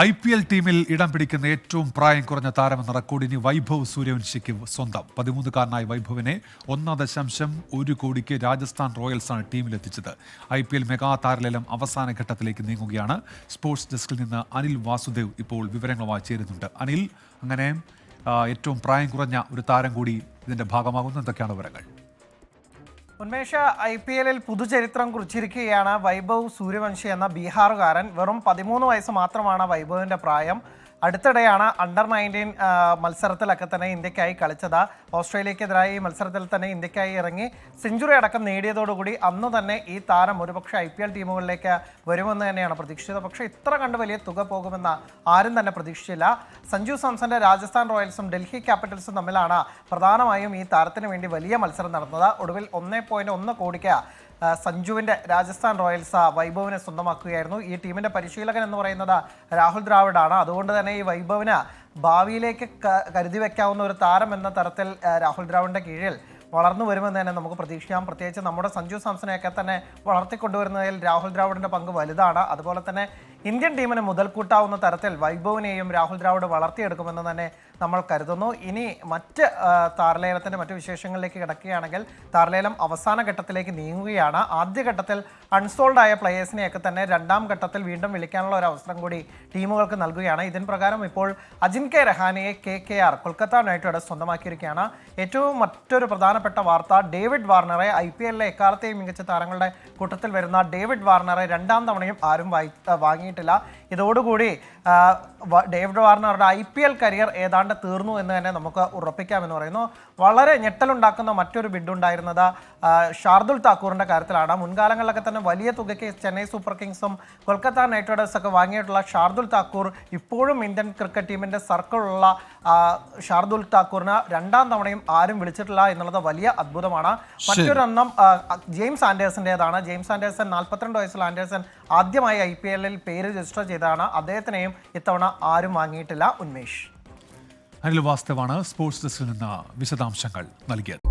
I P L ടീമിൽ ഇടം പിടിക്കുന്ന ഏറ്റവും പ്രായം കുറഞ്ഞ താരമെന്ന റെക്കോർഡിന് വൈഭവ് സൂര്യവംശിക്ക് സ്വന്തം. പതിമൂന്നുകാരനായ വൈഭവിനെ ഒന്നാം ദശാംശം ഒരു കോടിക്ക് രാജസ്ഥാൻ റോയൽസാണ് ടീമിലെത്തിച്ചത്. ഐ പി എൽ മെഗാ താരലേലം അവസാന ഘട്ടത്തിലേക്ക് നീങ്ങുകയാണ്. സ്പോർട്സ് ഡെസ്കിൽ നിന്ന് അനിൽ വാസുദേവ് ഇപ്പോൾ വിവരങ്ങളുമായി ചേരുന്നുണ്ട്. അനിൽ അങ്ങനെ ഏറ്റവും പ്രായം കുറഞ്ഞ ഒരു താരം കൂടി ഇതിന്റെ ഭാഗമാകുന്നു. എന്തൊക്കെയാണ് വിവരങ്ങൾ? ഉന്മേഷ ഐ പി എല്ലിൽ പുതുചരിത്രം കുറിച്ചിരിക്കുകയാണ് വൈഭവ് സൂര്യവംശി എന്ന ബീഹാറുകാരൻ. വെറും പതിമൂന്ന് വയസ്സ് മാത്രമാണ് വൈഭവിന്റെ പ്രായം. അടുത്തിടെയാണ് അണ്ടർ നയന്റീൻ മത്സരത്തിലൊക്കെ തന്നെ ഇന്ത്യക്കായി കളിച്ചത്. ഓസ്ട്രേലിയക്കെതിരായ ഈ മത്സരത്തിൽ തന്നെ ഇന്ത്യക്കായി ഇറങ്ങി സെഞ്ചുറി അടക്കം നേടിയതോടുകൂടി അന്ന് തന്നെ ഈ താരം ഒരുപക്ഷെ ഐ പി എൽ ടീമുകളിലേക്ക് വരുമെന്ന് തന്നെയാണ് പ്രതീക്ഷിച്ചത്. പക്ഷേ ഇത്ര കണ്ട് വലിയ തുക പോകുമെന്ന് ആരും തന്നെ പ്രതീക്ഷിച്ചില്ല. സഞ്ജു സാംസന്റെ രാജസ്ഥാൻ റോയൽസും ഡൽഹി ക്യാപിറ്റൽസും തമ്മിലാണ് പ്രധാനമായും ഈ താരത്തിന് വേണ്ടി വലിയ മത്സരം നടന്നത്. ഒടുവിൽ ഒന്നേ പോയിന്റ് ഒന്ന് കോടിക്ക് ആ, സഞ്ജുവിന്റെ രാജസ്ഥാൻ റോയൽസ് വൈഭവിനെ സ്വന്തമാക്കുകയായിരുന്നു. ഈ ടീമിന്റെ പരിശീലകൻ എന്ന് പറയുന്നത് രാഹുൽ ദ്രാവിഡ് ആണ് അതുകൊണ്ട് തന്നെ ഈ വൈഭവിന് ഭാവിയിലേക്ക് കരുതി വെക്കാവുന്ന ഒരു താരം എന്ന തരത്തിൽ രാഹുൽ ദ്രാവിഡിന്റെ കീഴിൽ വളർന്നു വരുമെന്ന് തന്നെ നമുക്ക് പ്രതീക്ഷിക്കാം. പ്രത്യേകിച്ച് നമ്മുടെ സഞ്ജു സാംസനെയൊക്കെ തന്നെ വളർത്തിക്കൊണ്ടുവരുന്നതിൽ രാഹുൽ ദ്രാവിഡിന്റെ പങ്ക് വലുതാണ്. അതുപോലെ തന്നെ ഇന്ത്യൻ ടീമിന് മുതൽക്കൂട്ടാവുന്ന തരത്തിൽ വൈഭവിനെയും രാഹുൽ ദ്രാവിഡ് വളർത്തിയെടുക്കുമെന്ന് തന്നെ നമ്മൾ കരുതുന്നു. ഇനി മറ്റ് താരലേലത്തിന്റെ മറ്റു വിശേഷങ്ങളിലേക്ക് കിടക്കുകയാണെങ്കിൽ താരലേലം അവസാന ഘട്ടത്തിലേക്ക് നീങ്ങുകയാണ്. ആദ്യഘട്ടത്തിൽ അൺസോൾഡ് ആയ പ്ലേയേഴ്സിനെയൊക്കെ തന്നെ രണ്ടാം ഘട്ടത്തിൽ വീണ്ടും വിളിക്കാനുള്ള ഒരു അവസരം കൂടി ടീമുകൾക്ക് നൽകുകയാണ്. ഇതിന് പ്രകാരം ഇപ്പോൾ Ajinkya രഹാനെയെ K K R Kolkata Knight Riders സ്വന്തമാക്കിയിരിക്കുകയാണ്. ഏറ്റവും മറ്റൊരു പ്രധാനപ്പെട്ട വാർത്ത ഡേവിഡ് വാർണറെ ഐ പി എല്ലിലെ എക്കാലത്തെയും മികച്ച താരങ്ങളുടെ കൂട്ടത്തിൽ വരുന്ന ഡേവിഡ് വാർണറെ രണ്ടാം തവണയും ആരും വായി ആ, വാങ്ങിയിട്ടില്ല ഇതോടുകൂടി ഡേവിഡ് വാർണറുടെ ഐ പി എൽ കരിയർ ഏതാണ്ട് തീർന്നു എന്ന് തന്നെ നമുക്ക് ഉറപ്പിക്കാമെന്ന് പറയുന്നു. വളരെ ഞെട്ടലുണ്ടാക്കുന്ന മറ്റൊരു ബിഡ് ഉണ്ടായിരുന്നത് ഷാർദുൽ താക്കൂറിന്റെ കാര്യത്തിലാണ്. മുൻകാലങ്ങളിലൊക്കെ തന്നെ വലിയ തുകയ്ക്ക് ചെന്നൈ സൂപ്പർ കിങ്സും കൊൽക്കത്ത നൈറ്റ് റൈഡേഴ്സ് ഒക്കെ വാങ്ങിയിട്ടുള്ള ഷാർദുൽ താക്കൂർ ഇപ്പോഴും ഇന്ത്യൻ ക്രിക്കറ്റ് ടീമിന്റെ സർക്കിളുള്ള ഷാർദുൽ താക്കൂറിന് രണ്ടാം തവണയും ആരും വിളിച്ചിട്ടില്ല എന്നുള്ളത് വലിയ അത്ഭുതമാണ്. മറ്റൊരെണ്ണം ജെയിംസ് ആൻഡേഴ്സിന്റെതാണ് ജെയിംസ് ആൻഡേഴ്സൺ നാൽപ്പത്തിരണ്ട് വയസ്സുള്ള ആൻഡേഴ്സൺ ആദ്യമായി ഐ പി എല്ലിൽ പേര് രജിസ്റ്റർ ചെയ്താണ് അദ്ദേഹത്തിനെയും ഇത്തവണ ആരും വാങ്ങിയിട്ടില്ല. ഉന്മേഷ്. അനിൽ വാസ്തവാണ് സ്പോർട്സ് ഡെസ്കിൽ നിന്ന് വിശദാംശങ്ങൾ നൽകിയത്.